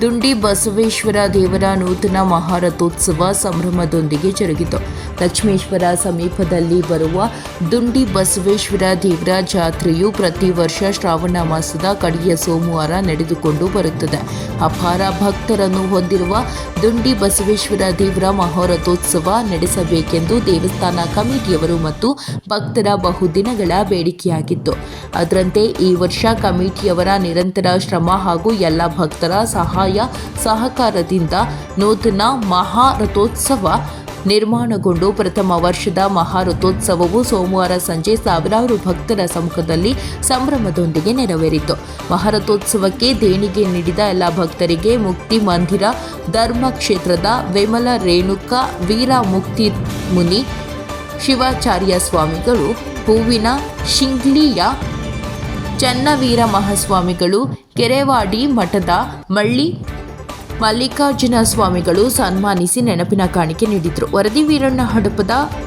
ದುಂಡಿ ಬಸವೇಶ್ವರ ದೇವರ ನೂತನ ಮಹಾರಥೋತ್ಸವ ಸಂಭ್ರಮದೊಂದಿಗೆ ಜರುಗಿತು. ಲಕ್ಷ್ಮೇಶ್ವರ ಸಮೀಪದಲ್ಲಿ ಬರುವ ದುಂಡಿ ಬಸವೇಶ್ವರ ದೇವರ ಜಾತ್ರೆಯು ಪ್ರತಿ ವರ್ಷ ಶ್ರಾವಣ ಮಾಸದ ಕಡೆಯ ಸೋಮವಾರ ನಡೆದುಕೊಂಡು ಬರುತ್ತದೆ. ಅಪಾರ ಭಕ್ತರನ್ನು ಹೊಂದಿರುವ ದುಂಡಿ ಬಸವೇಶ್ವರ ದೇವರ ಮಹಾರಥೋತ್ಸವ ನಡೆಸಬೇಕೆಂದು ದೇವಸ್ಥಾನ ಕಮಿಟಿಯವರು ಮತ್ತು ಭಕ್ತರ ಬಹುದಿನಗಳ ಬೇಡಿಕೆಯಾಗಿತ್ತು. ಅದರಂತೆ ಈ ವರ್ಷ ಕಮಿಟಿಯವರ ನಿರಂತರ ಶ್ರಮ ಹಾಗೂ ಎಲ್ಲ ಭಕ್ತರ ಸಹಾಯ ಸಹಕಾರದಿಂದ ನೂತನ ಮಹಾರಥೋತ್ಸವ ನಿರ್ಮಾಣಗೊಂಡು ಪ್ರಥಮ ವರ್ಷದ ಮಹಾರಥೋತ್ಸವವು ಸೋಮವಾರ ಸಂಜೆ ಸಾವಿರಾರು ಭಕ್ತರ ಸಮ್ಮುಖದಲ್ಲಿ ಸಂಭ್ರಮದೊಂದಿಗೆ ನೆರವೇರಿತು. ಮಹಾರಥೋತ್ಸವಕ್ಕೆ ದೇಣಿಗೆ ನೀಡಿದ ಎಲ್ಲ ಭಕ್ತರಿಗೆ ಮುಕ್ತಿ ಮಂದಿರ, ಧರ್ಮ ಕ್ಷೇತ್ರದ ವಿಮಲ ರೇಣುಕ, ವೀರ ಮುಕ್ತಿ ಮುನಿ, ಶಿವಾಚಾರ್ಯ ಸ್ವಾಮಿಗಳು, ಹೂವಿನ ಶಿಂಗ್ಲಿಯ ಚನ್ನವೀರ ಮಹಾಸ್ವಾಮಿಗಳು ಕೆರೆವಾಡಿ ಮಠದ ಮಳ್ಳಿ ಮಲ್ಲಿಕಾರ್ಜುನ ಸ್ವಾಮಿಗಳು ಸನ್ಮಾನಿಸಿ ನೆನಪಿನ ಕಾಣಿಕೆ ನೀಡಿದರು. ವರದಿ ವೀರಣ್ಣ ಹಡಪದ